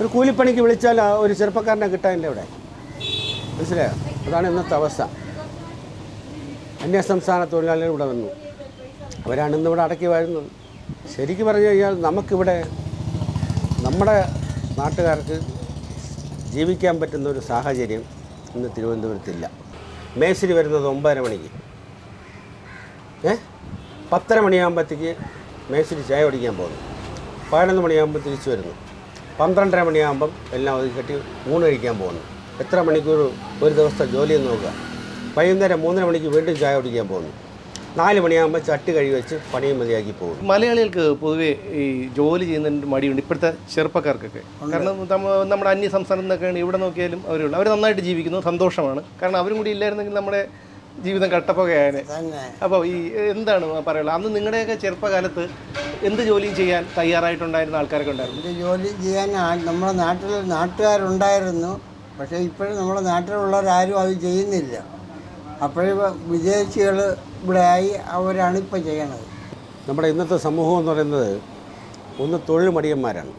ഒരു കൂലിപ്പണിക്ക് വിളിച്ചാൽ ഒരു ചെറുപ്പക്കാരനെ കിട്ടാനില്ല ഇവിടെ. മനസ്സിലായോ? അതാണ് ഇന്നത്തെ അവസ്ഥ. അന്യസംസ്ഥാന തൊഴിലാളികൾ ഇവിടെ വന്നു. അവരാണ് ഇന്ന് ഇവിടെ അടക്കി വരുന്നത് ശരിക്കും പറഞ്ഞു കഴിഞ്ഞാൽ നമുക്കിവിടെ നമ്മുടെ നാട്ടുകാർക്ക് ജീവിക്കാൻ പറ്റുന്ന ഒരു സാഹചര്യം ഇന്ന് തിരുവനന്തപുരത്തില്ല. മേശരി വരുന്നത് ഒമ്പതര മണിക്ക്. ഏ? പത്തര മണിയാകുമ്പോഴത്തേക്ക് മേശരി ചായ കുടിക്കാൻ പോകുന്നു. പതിനൊന്ന് മണിയാകുമ്പോൾ തിരിച്ചു വരുന്നു. പന്ത്രണ്ടര മണിയാകുമ്പം എല്ലാം ഒതുക്കി കെട്ടി ഊണ് കഴിക്കാൻ പോകുന്നു എത്ര മണിക്കൂർ ഒരു ദിവസത്തെ ജോലിയെന്ന് നോക്കുക. വൈകുന്നേരം മൂന്നര മണിക്ക് വീണ്ടും ചായ കുടിക്കാൻ പോകുന്നു നാല് മണിയാകുമ്പോൾ ചട്ടി കഴുകി വെച്ച് പണിയും മതിയാക്കി പോകും മലയാളികൾക്ക് പൊതുവേ ഈ ജോലി ചെയ്യുന്നതിന്റെ മടിയുണ്ട് ഇപ്പോഴത്തെ ചെറുപ്പക്കാർക്കൊക്കെ. കാരണം നമ്മുടെ അന്യ സംസ്ഥാനത്തൊക്കെയാണ് ഇവിടെ നോക്കിയാലും അവരുള്ളൂ അവർ നന്നായിട്ട് ജീവിക്കുന്നു സന്തോഷമാണ്. കാരണം അവരും കൂടി ഇല്ലായിരുന്നെങ്കിൽ നമ്മുടെ ജീവിതം കട്ടപ്പുകയാണ് അപ്പൊ അപ്പോൾ ഈ എന്താണ് പറയുള്ളത് അന്ന് നിങ്ങളുടെയൊക്കെ ചെറുപ്പകാലത്ത് എന്ത് ജോലിയും ചെയ്യാൻ തയ്യാറായിട്ടുണ്ടായിരുന്ന ആൾക്കാരൊക്കെ ഉണ്ടായിരുന്നു? എന്ത് ജോലി ചെയ്യാൻ നമ്മുടെ നാട്ടിൽ നാട്ടുകാരുണ്ടായിരുന്നു. പക്ഷേ ഇപ്പോഴും നമ്മുടെ നാട്ടിലുള്ളവരാരും അത് ചെയ്യുന്നില്ല. അപ്പോഴും വിദേശികൾ ഇവിടെ ആയി അവരാണ് ഇപ്പോൾ ചെയ്യണത്. നമ്മുടെ ഇന്നത്തെ സമൂഹം എന്ന് പറയുന്നത് ഒന്ന് തൊഴിൽ മടിയന്മാരാണ്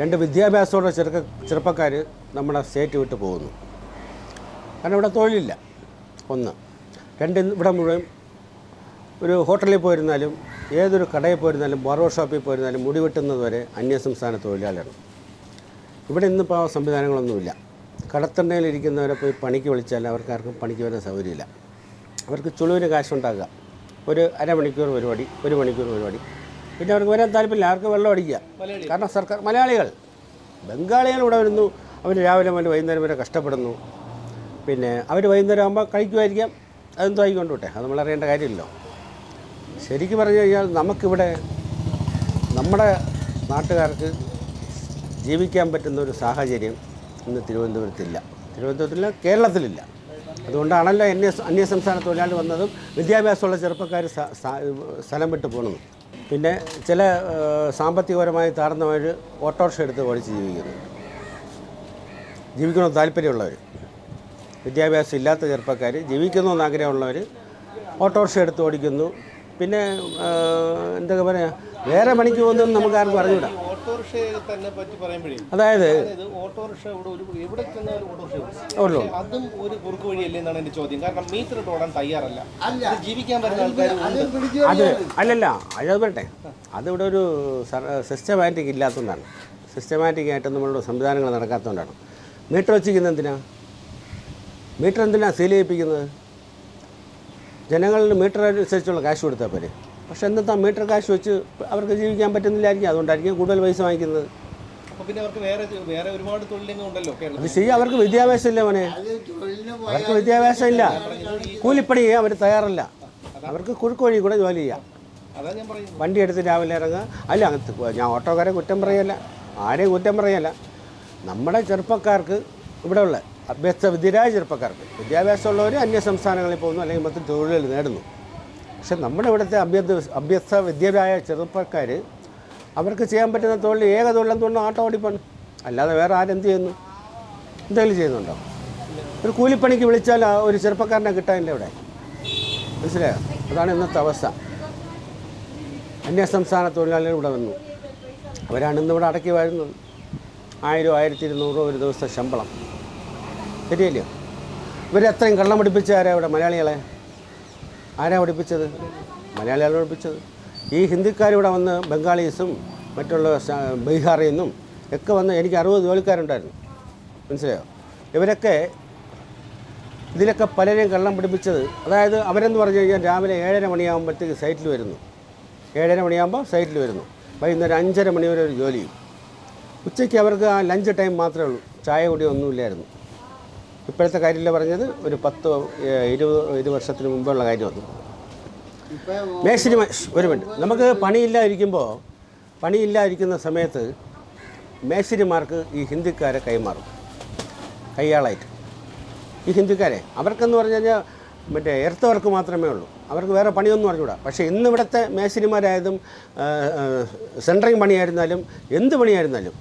രണ്ട് വിദ്യാഭ്യാസമുള്ള ചെറുക്ക ചെറുപ്പക്കാർ നമ്മുടെ സ്റ്റേറ്റ് വിട്ട് പോകുന്നു. കാരണം ഇവിടെ തൊഴിലില്ല. ഒന്ന്. രണ്ട് ഇവിടെ മുഴുവൻ ഒരു ഹോട്ടലിൽ പോയിരുന്നാലും ഏതൊരു കടയിൽ പോയിരുന്നാലും ബാർബർ ഷോപ്പിൽ പോയിരുന്നാലും മുടി വെട്ടുന്നത് വരെ അന്യസംസ്ഥാന തൊഴിലാളിയാണ് ഇവിടെ ഇന്നിപ്പോൾ ആ സംവിധാനങ്ങളൊന്നുമില്ല കടത്തണ്ടയിലിരിക്കുന്നവരെ പോയി പണിക്ക് വിളിച്ചാൽ അവർക്ക് ആർക്കും പണിക്ക് വരാൻ സൗകര്യമില്ല. അവർക്ക് ചുളുവിന് കാശുണ്ടാക്കുക. ഒരു അരമണിക്കൂർ പരിപാടി ഒരു മണിക്കൂർ പരിപാടി. പിന്നെ അവർക്ക് വരാൻ താല്പര്യമില്ല. ആർക്ക് വെള്ളം അടിക്കുക. കാരണം സർക്കാർ മലയാളികൾ. ബംഗാളികൾ ഇവിടെ വരുന്നു. അവർ രാവിലെ മുതൽ വൈകുന്നേരം വരെ കഷ്ടപ്പെടുന്നു. പിന്നെ അവർ വൈകുന്നേരം ആകുമ്പോൾ കഴിക്കുമായിരിക്കാം. അതെന്തോ ആയിക്കൊണ്ടോട്ടെ. അത് നമ്മൾ അറിയേണ്ട കാര്യമില്ലല്ലോ. ശരിക്കും പറഞ്ഞു കഴിഞ്ഞാൽ നമുക്കിവിടെ നമ്മുടെ നാട്ടുകാർക്ക് ജീവിക്കാൻ പറ്റുന്ന ഒരു സാഹചര്യം ഇന്ന് തിരുവനന്തപുരത്തില്ല. തിരുവനന്തപുരത്തില്ല കേരളത്തിലില്ല. അതുകൊണ്ടാണല്ലോ അന്യ അന്യസംസ്ഥാന തൊഴിലാളി വന്നതും വിദ്യാഭ്യാസമുള്ള ചെറുപ്പക്കാർ സ്ഥലം വിട്ട് പോകുന്നതും പിന്നെ ചില സാമ്പത്തികപരമായി താഴ്ന്നവർ ഓട്ടോറിക്ഷ എടുത്ത് ഓടിച്ച് ജീവിക്കുന്നു. ജീവിക്കണമെന്ന് താല്പര്യമുള്ളവർ വിദ്യാഭ്യാസം ഇല്ലാത്ത ചെറുപ്പക്കാർ ജീവിക്കുന്നു എന്നാഗ്രഹമുള്ളവർ ഓട്ടോറിക്ഷ എടുത്ത് ഓടിക്കുന്നു. പിന്നെ എന്തൊക്കെ പറയാ വേറെ പണിക്ക് പോകുന്നതെന്ന് നമുക്ക് ആർക്കും അറിഞ്ഞൂടാ. ഓട്ടോറിക്ഷയെ തന്നെ പറ്റി അതായത് ഓട്ടോറിക്ഷ ഇവിടെ ഒരു ഓട്ടോറിക്ഷ അതും ഒരു എന്നാണ് ചോദ്യം കാരണം ജീവിക്കാൻ അത് അല്ലല്ല അത് വരട്ടെ അതിവിടെ ഒരു സിസ്റ്റമാറ്റിക് ഇല്ലാത്തതുകൊണ്ടാണ്. സിസ്റ്റമാറ്റിക് ആയിട്ട് നമ്മളുടെ സംവിധാനങ്ങൾ നടക്കാത്തതുകൊണ്ടാണ്. മീറ്റർ വെച്ചിരിക്കുന്നത് എന്തിനാ? മീറ്റർ എന്തിനാണ് സീൽ ചെയ്യിപ്പിക്കുന്നത്? ജനങ്ങളിൽ മീറ്റർ അനുസരിച്ചുള്ള കാശ് കൊടുത്താൽ പോരെ. പക്ഷെ എന്താ മീറ്റർ കാശ് വെച്ച് അവർക്ക് ജീവിക്കാൻ പറ്റുന്നില്ലായിരിക്കും. അതുകൊണ്ടായിരിക്കും കൂടുതൽ പൈസ വാങ്ങിക്കുന്നത്. പിന്നെ അവർക്ക് വേറെ വേറെ ഒരുപാട് തൊഴിലിംഗം ഉണ്ടല്ലോ അത് ശരി അവർക്ക് വിദ്യാഭ്യാസം ഇല്ല മോനെ. അവർക്ക് വിദ്യാഭ്യാസം ഇല്ല കൂലിപ്പണി ചെയ്യാൻ അവർ തയ്യാറല്ല. അവർക്ക് കുഴുക്ക് വഴി കൂടെ ജോലി ചെയ്യാം. വണ്ടി എടുത്ത് രാവിലെ ഇറങ്ങുക. അല്ല അങ്ങനത്തെ ഞാൻ ഓട്ടോക്കാരെ കുറ്റം പറയല്ല. ആരെയും കുറ്റം പറയല്ല. നമ്മുടെ ചെറുപ്പക്കാർക്ക് ഇവിടെ ഉള്ള അഭ്യസ്ത വിദ്യരായ ചെറുപ്പക്കാർക്ക് വിദ്യാഭ്യാസമുള്ളവർ അന്യ സംസ്ഥാനങ്ങളിൽ പോകുന്നു അല്ലെങ്കിൽ മറ്റു തൊഴിലുകൾ നേടുന്നു. പക്ഷെ നമ്മുടെ ഇവിടുത്തെ അഭ്യസ്ത അഭ്യസ്ത വിദ്യരായ ചെറുപ്പക്കാർ അവർക്ക് ചെയ്യാൻ പറ്റുന്ന തൊഴിൽ ഏക തൊഴിലെന്ന് ആട്ടോ ഓടിപ്പണി. അല്ലാതെ വേറെ ആരെന്ത് ചെയ്യുന്നു? എന്തെങ്കിലും ചെയ്യുന്നുണ്ടോ? ഒരു കൂലിപ്പണിക്ക് വിളിച്ചാൽ ഒരു ചെറുപ്പക്കാരനെ കിട്ടാനില്ല ഇവിടെ. മനസ്സിലായോ? അതാണ് ഇന്നത്തെ അവസ്ഥ. അന്യസംസ്ഥാന തൊഴിലാളികൾ ഇവിടെ വന്നു. അവരാണ് ഇന്നിവിടെ അടക്കി വരുന്നത്. ആയിരം ആയിരത്തി ഇരുന്നൂറ് ഒരു ദിവസത്തെ ശമ്പളം. ശരിയല്ലയോ? ഇവരെത്രയും കള്ളം പഠിപ്പിച്ച ആരാ ഇവിടെ മലയാളികളെ? ആരാ പഠിപ്പിച്ചത്? മലയാളികളെ പഠിപ്പിച്ചത്. ഈ ഹിന്ദിക്കാരിവിടെ വന്ന് ബംഗാളീസും മറ്റുള്ള ബീഹാറിൽ നിന്നും ഒക്കെ വന്ന് എനിക്ക് അറുപത് ജോലിക്കാരുണ്ടായിരുന്നു. മനസ്സിലായോ? ഇവരൊക്കെ ഇതിലൊക്കെ പലരെയും കള്ളം പിടിപ്പിച്ചത് അതായത് അവരെന്ന് പറഞ്ഞു കഴിഞ്ഞാൽ രാവിലെ ഏഴര മണിയാകുമ്പോഴത്തേക്ക് സൈറ്റിൽ വരുന്നു. ഏഴര മണിയാകുമ്പോൾ സൈറ്റിൽ വരുന്നു. വൈകുന്നേരം അഞ്ചര മണി വരെ ഒരു ജോലി ഉച്ചയ്ക്ക് അവർക്ക് ആ ലഞ്ച് ടൈം മാത്രമേ ഉള്ളൂ. ചായ കൂടി ഒന്നുമില്ലായിരുന്നു ഇപ്പോഴത്തെ കാര്യമില്ല പറഞ്ഞത്. ഒരു പത്ത് ഇരുപത് ഇരു വർഷത്തിന് മുമ്പുള്ള കാര്യമാണ് മേശിരി ഒരു മിനിറ്റ്. നമുക്ക് പണിയില്ലാതിരിക്കുമ്പോൾ പണിയില്ലാതിരിക്കുന്ന സമയത്ത് മേശിരിമാർക്ക് ഈ ഹിന്ദിക്കാരെ കൈമാറും. കയ്യാളായിട്ട് ഈ ഹിന്ദിക്കാരെ. അവർക്കെന്ന് പറഞ്ഞു കഴിഞ്ഞാൽ മറ്റേ എർത്ത് വർക്ക് മാത്രമേ ഉള്ളൂ. അവർക്ക് വേറെ പണിയൊന്നും അറിഞ്ഞൂടാ പക്ഷേ ഇന്ന് ഇവിടുത്തെ മേശിരിമാരായതും സെൻട്രിങ് പണിയായിരുന്നാലും എന്ത് പണിയായിരുന്നാലും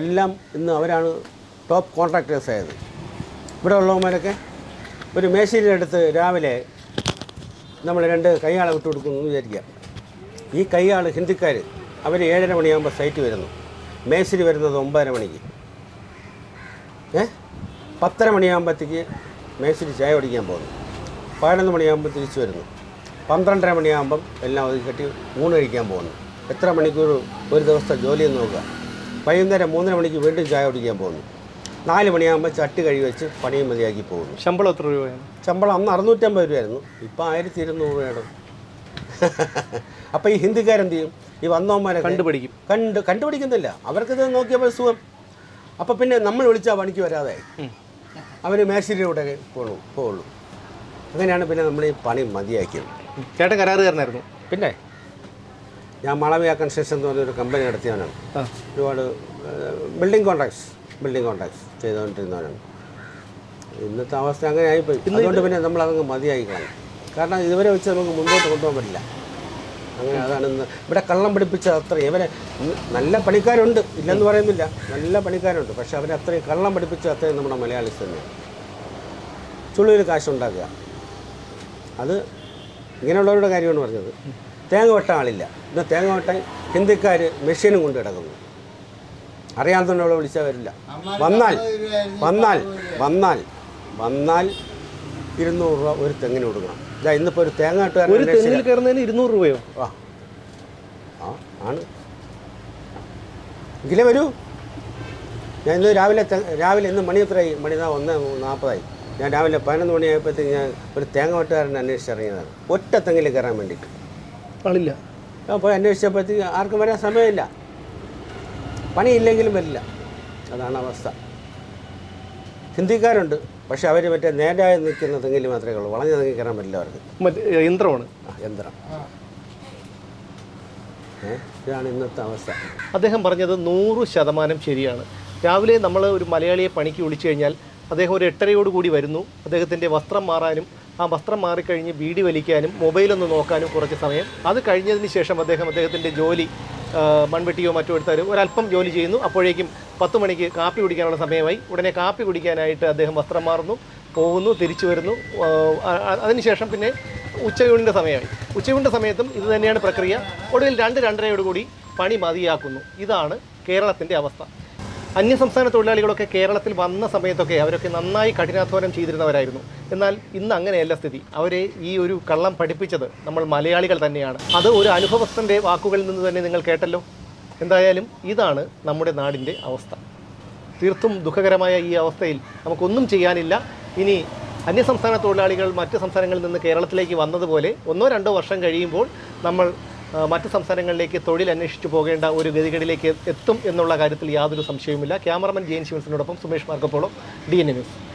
എല്ലാം ഇന്ന് അവരാണ് ടോപ്പ് കോൺട്രാക്ടേഴ്സ് ആയത് ഇവിടെ ഉള്ളവന്മാരൊക്കെ ഒരു മേശയിലെടുത്ത് രാവിലെ നമ്മൾ രണ്ട് കൈയാളെ വിട്ടു കൊടുക്കുന്നു എന്ന് വിചാരിക്കുക. ഈ കൈയാൾ ഹിന്ദിക്കാർ അവർ ഏഴര മണിയാകുമ്പോൾ സൈറ്റ് വരുന്നു. മേശരി വരുന്നത് ഒമ്പതര മണിക്ക്. ഏ? പത്തര മണിയാകുമ്പോഴത്തേക്ക് മേശിരി ചായ കുടിക്കാൻ പോകുന്നു. പതിനൊന്ന് മണിയാകുമ്പോൾ തിരിച്ചു വരുന്നു. പന്ത്രണ്ടര മണിയാകുമ്പം എല്ലാം ഒതുക്കി കെട്ടി ഊണ് കഴിക്കാൻ പോകുന്നു. എത്ര മണിക്കൂർ ഒരു ദിവസത്തെ ജോലിയെന്ന് നോക്കുക. വൈകുന്നേരം മൂന്നര മണിക്ക് വീണ്ടും ചായ കുടിക്കാൻ പോകുന്നു. നാല് മണിയാകുമ്പോൾ ചട്ടി കഴുകി വെച്ച് പണിയും മതിയാക്കി പോകുന്നു. ശമ്പളം എത്ര രൂപയാണ്? ശമ്പളം അന്ന് അറുന്നൂറ്റമ്പത് രൂപയായിരുന്നു. ഇപ്പം ആയിരത്തി ഇരുന്നൂറ് രൂപയാണ്. അപ്പോൾ ഈ ഹിന്ദിക്കാരെന്ത് ചെയ്യും? ഈ വന്നവന്മാരെ കണ്ടുപിടിക്കും. കണ്ട് കണ്ടുപിടിക്കുന്നില്ല. അവർക്കിത് നോക്കിയപ്പോൾ സുഖം. അപ്പോൾ പിന്നെ നമ്മൾ വിളിച്ചാൽ പണിക്ക് വരാതെ അവർ മേശരിയുടെ പോകണു പോകുള്ളൂ അങ്ങനെയാണ് പിന്നെ നമ്മൾ ഈ പണി മതിയാക്കിയത്. ചേട്ടൻ കരാറുകാരനായിരുന്നു. പിന്നെ ഞാൻ മളവിയ കൺസ്ട്രക്ഷൻ എന്ന് പറഞ്ഞൊരു കമ്പനി നടത്തിയവനാണ്. ഒരുപാട് ബിൽഡിംഗ് കോൺട്രാക്ട്സ്. ബിൽഡിംഗ് കോൺട്രാക്ട്സ് ചെയ്തുകൊണ്ടിരുന്നവരാണ്. ഇന്നത്തെ അവസ്ഥ അങ്ങനെ ആയിപ്പോയി അതുകൊണ്ട് പിന്നെ നമ്മൾ അതങ്ങ് മതിയായി കളയും കാരണം ഇതുവരെ വെച്ച് നമുക്ക് മുന്നോട്ട് കൊണ്ടുപോകാൻ പറ്റില്ല. അങ്ങനെ അതാണ് ഇന്ന്. ഇവിടെ കള്ളം പിടിപ്പിച്ച അത്ര ഇവരെ നല്ല പണിക്കാരുണ്ട്. ഇല്ലെന്ന് പറയുന്നില്ല. നല്ല പണിക്കാരുണ്ട്. പക്ഷെ അവരെ അത്രയും കള്ളം പിടിപ്പിച്ച അത്രയും നമ്മുടെ മലയാളീസ് തന്നെയാണ്. ചുള്ളിയിൽ കാശുണ്ടാക്കുക. അത് ഇങ്ങനെയുള്ളവരുടെ കാര്യമാണ് പറഞ്ഞത്. തേങ്ങ വെട്ടാൻ ആളില്ല. ഇന്ന് തേങ്ങ വെട്ടാൻ ഹിന്ദിക്കാർ മെഷീനും കൊണ്ട് കിടക്കുന്നു അറിയാത്തവനോട് വിളിച്ചാൽ വരില്ല. വന്നാൽ വന്നാൽ വന്നാൽ വന്നാൽ ഇരുന്നൂറ് രൂപ ഒരു തെങ്ങിന് കൊടുക്കണം. ഇതാ ഇന്നിപ്പോൾ ഒരു തേങ്ങ ഒരു വെട്ടുകാരൻ തെങ്ങിൽ കയറുന്നതിന് ഇരുന്നൂറ് രൂപയോ? ആ. ആ ആണ്. എങ്കിലേ വരൂ. ഞാൻ ഇന്ന് രാവിലെ രാവിലെ ഇന്ന് മണി എത്രയായി? മണി ഇതാ ഒന്ന് നാൽപ്പതായി ഞാൻ രാവിലെ പതിനൊന്ന് മണിയായപ്പോഴത്തേക്ക് ഞാൻ ഒരു തേങ്ങ വെട്ടുകാരനെ അന്വേഷിച്ചിറങ്ങിയതാണ് ഒറ്റ തെങ്ങിൽ കയറാൻ വേണ്ടിയിട്ട്. ആളില്ല. അപ്പോൾ അന്വേഷിച്ചപ്പോഴത്തേക്ക് ആർക്കും വരാൻ സമയമില്ല. പണിയില്ലെങ്കിലും വരില്ല. അതാണ് അവസ്ഥ. ഹിന്ദിക്കാരുണ്ട്. പക്ഷെ അവർ മറ്റേ നേരായി നിൽക്കുന്നതെങ്കിൽ മാത്രമേ ഉള്ളൂ. വളഞ്ഞു തെങ്ങിൽ കയറാൻ പറ്റില്ല അവർക്ക്. യന്ത്രമാണ്. യന്ത്രം. ഇതാണ് ഇന്നത്തെ അവസ്ഥ. അദ്ദേഹം പറഞ്ഞത് നൂറ് ശതമാനം ശരിയാണ്. രാവിലെ നമ്മൾ ഒരു മലയാളിയെ പണിക്ക് വിളിച്ചു കഴിഞ്ഞാൽ അദ്ദേഹം ഒരു എട്ടരയോട് കൂടി വരുന്നു. അദ്ദേഹത്തിന്റെ വസ്ത്രം മാറാനും ആ വസ്ത്രം മാറിക്കഴിഞ്ഞ് ബീഡി വലിക്കാനും മൊബൈലൊന്ന് നോക്കാനും കുറച്ച് സമയം. അത് കഴിഞ്ഞതിന് ശേഷം അദ്ദേഹം അദ്ദേഹത്തിന്റെ ജോലി മൺവെട്ടിയോ മറ്റോ എടുത്താൽ ഒരല്പം ജോലി ചെയ്യുന്നു. അപ്പോഴേക്കും പത്ത് മണിക്ക് കാപ്പി കുടിക്കാനുള്ള സമയമായി. ഉടനെ കാപ്പി കുടിക്കാനായിട്ട് അദ്ദേഹം വസ്ത്രം മാറുന്നു പോകുന്നു തിരിച്ചു വരുന്നു. അതിനുശേഷം പിന്നെ ഉച്ചയൂണിന്റെ സമയമായി. ഉച്ചയൂണിന്റെ സമയത്തും ഇത് തന്നെയാണ് പ്രക്രിയ. ഒടുവിൽ രണ്ട് രണ്ടരയോടുകൂടി പണി മതിയാക്കുന്നു. ഇതാണ് കേരളത്തിന്റെ അവസ്ഥ. അന്യസംസ്ഥാന തൊഴിലാളികളൊക്കെ കേരളത്തിൽ വന്ന സമയത്തൊക്കെ അവരൊക്കെ നന്നായി കഠിനാധ്വാനം ചെയ്തിരുന്നവരായിരുന്നു. എന്നാൽ ഇന്ന് അങ്ങനെയല്ല സ്ഥിതി. അവരെ ഈ ഒരു കള്ളം പഠിപ്പിച്ചത് നമ്മൾ മലയാളികൾ തന്നെയാണ്. അത് ഒരു അനുഭവസ്ഥന്റെ വാക്കുകളിൽ നിന്ന് തന്നെ നിങ്ങൾ കേട്ടല്ലോ. എന്തായാലും ഇതാണ് നമ്മുടെ നാടിന്റെ അവസ്ഥ. തീർത്തും ദുഃഖകരമായ ഈ അവസ്ഥയിൽ നമുക്കൊന്നും ചെയ്യാനില്ല. ഇനി അന്യസംസ്ഥാന തൊഴിലാളികൾ മറ്റ് സംസ്ഥാനങ്ങളിൽ നിന്ന് കേരളത്തിലേക്ക് വന്നതുപോലെ ഒന്നോ രണ്ടോ വർഷം കഴിയുമ്പോൾ നമ്മൾ മറ്റ് സംസ്ഥാനങ്ങളിലേക്ക് തൊഴിൽ അന്വേഷിച്ചു പോകേണ്ട ഒരു ഗതികേടിലേക്ക് എത്തും എന്നുള്ള കാര്യത്തിൽ യാതൊരു സംശയവുമില്ല. Cameraman Jain ശിവൻസിനോടൊപ്പം Sumesh Marcopolo D N news.